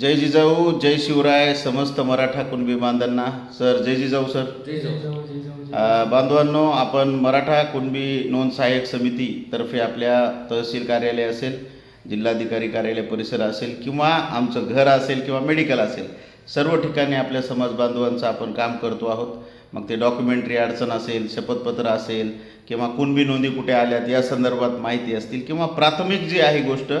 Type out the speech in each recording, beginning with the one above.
जय जिजाऊ जय शिवराय समस्त मराठा कुणबी बांधवांना सर जय जिजाऊ सर. जय बांधवांनो आपण मराठा कुणबी नोंद सहाय्यक समितीतर्फे आपल्या तहसील कार्यालय असेल जिल्हाधिकारी कार्यालय परिसर असेल किंवा आमचं घर असेल किंवा मेडिकल असेल सर्व ठिकाणी आपल्या समाज बांधवांचं आपण काम करतो आहोत. मग ते डॉक्युमेंटरी अडचण असेल शपथपत्र असेल किंवा कुणबी नोंदी कुठे आल्यात या संदर्भात माहिती असतील किंवा प्राथमिक जी आहे गोष्ट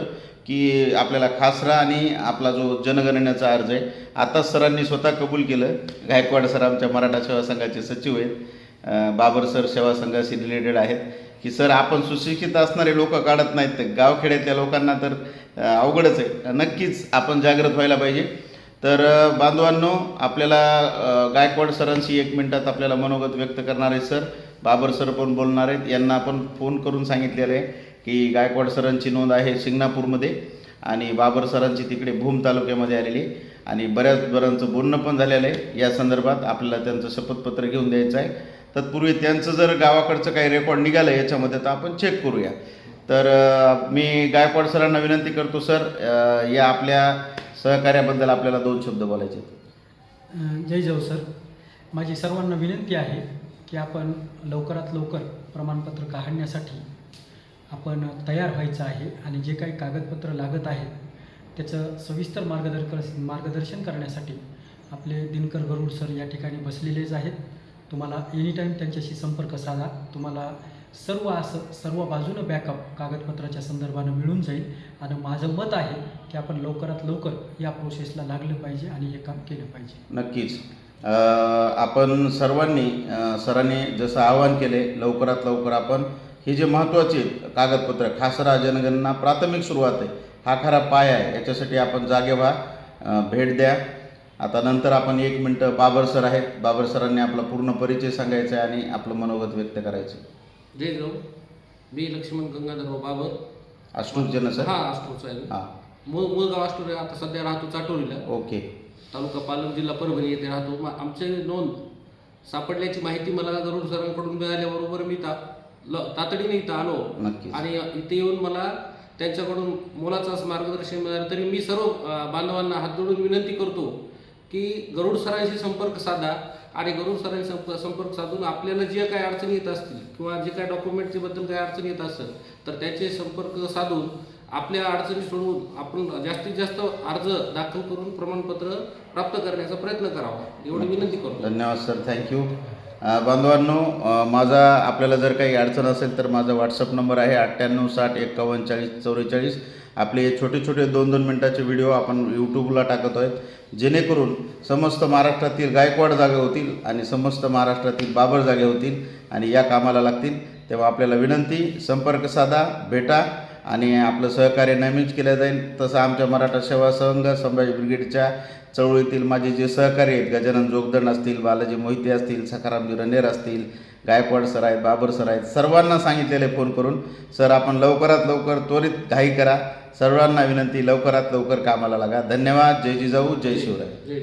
की आपल्याला खासरा आणि आपला जो जनगणनेचा अर्ज आहे आता सरांनी स्वतः कबूल केलं. गायकवाड सर आमच्या मराठा सेवा संघाचे सचिव आहेत. बाबर सर सेवा संघाशी रिलेटेड आहेत. की सर आपण सुशिक्षित असणारे लोक काढत नाहीत. तर गावखेड्यातल्या लोकांना तर अवघडच आहे. नक्कीच आपण जागृत व्हायला पाहिजे. तर बांधवांनो आपल्याला गायकवाड सरांशी एक मिनटात आपल्याला मनोगत व्यक्त करणार सर. बाबर सर पण बोलणार आहेत. यांना आपण फोन करून सांगितलेलं आहे. की गायकवाड सरांची नोंद आहे शिंगणापूरमध्ये आणि बाबर सरांची तिकडे भूम तालुक्यामध्ये आलेली आहे. आणि बऱ्याच बरांचं बोलणं पण झालेलं आहे. या संदर्भात आपल्याला त्यांचं शपथपत्र घेऊन द्यायचं आहे. तत्पूर्वी त्यांचं जर गावाकडचं काही रेकॉर्ड निघालं याच्यामध्ये तर आपण चेक करूया. तर मी गायकवाड सरांना विनंती करतो सर या आपल्या सहकार्याबद्दल आपल्याला दोन शब्द बोलायचे जय जाऊ सर. माझी सर्वांना विनंती आहे की आपण लवकरात लवकर प्रमाणपत्र काढण्यासाठी आपण तयार व्हायचं आहे आणि जे काही कागदपत्र लागत आहेत त्याचं सविस्तर मार्गदर्शन मार्गदर्शन करण्यासाठी आपले दिनकर गरुड सर या ठिकाणी बसलेलेच आहेत. तुम्हाला एनी टाईम त्यांच्याशी संपर्क साधा. तुम्हाला सर्व असं सर्व बाजूनं बॅकअप कागदपत्राच्या संदर्भानं मिळून जाईल आणि माझं मत आहे की आपण लवकरात लवकर या प्रोसेसला लागलं पाहिजे आणि हे काम केलं पाहिजे. नक्कीच. आपण सर्वांनी सरांनी जसं आवाहन केले लवकरात लवकर आपण हे जे महत्त्वाचे कागदपत्र खासरा जनगणना प्राथमिक सुरुवात आहे. हा खरा पाय आहे. याच्यासाठी आपण जागे व्हा. भेट द्या. आता नंतर आपण एक मिनटं बाबर सर आहेत. बाबर सरांनी आपला पूर्ण परिचय सांगायचा आहे आणि आपलं मनोगत व्यक्त करायचं. जय जाऊ मी लक्ष्मण गंगाधरराव बाबर. अष्टूर जन सर हा आष्टूरचा आहे हां. मूळ मूळगाव आष्टूर आहे. आता सध्या राहतो चाटोरीला ओके. तालुका पालम जिल्हा परभणी येथे राहतो. आमचे नोंद सापडल्याची माहिती मला गरुड सरांकडून मिळाल्याबरोबर मी ता तातडीने इथं आलो. आणि इथे येऊन मला त्यांच्याकडून मोलाचं मार्गदर्शन मिळालं. तरी मी सर्व बांधवांना हात जोडून विनंती करतो की गरुड सरांशी संपर्क साधा आणि गरुड सरांशी संप- संपर्क साधून आपल्याला जे काही अडचणी येत असतील किंवा जे काही डॉक्युमेंटच्या बद्दल काही अडचणी येत असेल तर त्याचे संपर्क साधून आपल्या अडचणी सोडवून आपण जास्तीत जास्त अर्ज दाखल करून प्रमाणपत्र प्राप्त करण्याचा प्रयत्न करावा. एवढी विनंती करतो. धन्यवाद सर. थँक्यू. बांधवांनो माझा आपल्याला जर काही अडचण असेल तर माझा व्हॉट्सअप नंबर आहे अठ्ठ्याण्णव साठ एक्कावन्न चाळीस चौवेचाळीस. आपले छोटे छोटे दोन दोन मिनटाचे व्हिडिओ आपण यूट्यूबला टाकत आहोत. जेणेकरून समस्त महाराष्ट्रातील गायकवाड जागे होतील आणि समस्त महाराष्ट्रातील बाबर जागे होतील आणि या कामाला लागतील. तेव्हा आपल्याला विनंती संपर्क साधा भेटा. आणि आपलं सहकार्य नेहमीच केलं जाईल. तसं आमच्या मराठा सेवा संघ संभाजी ब्रिगेडच्या चळवळीतील माझे जे सहकारी आहेत गजानन जोगदंड असतील बालाजी मोहिते असतील सखारामजी रणेर असतील गायकवाड सर आहेत बाबर सर आहेत सर्वांना सांगितलेले फोन करून सर आपण लवकरात लवकर त्वरित घाई करा. सर्वांना विनंती लवकरात लवकर कामाला लागा. धन्यवाद. जय जिजाऊ जय शिवराय. जय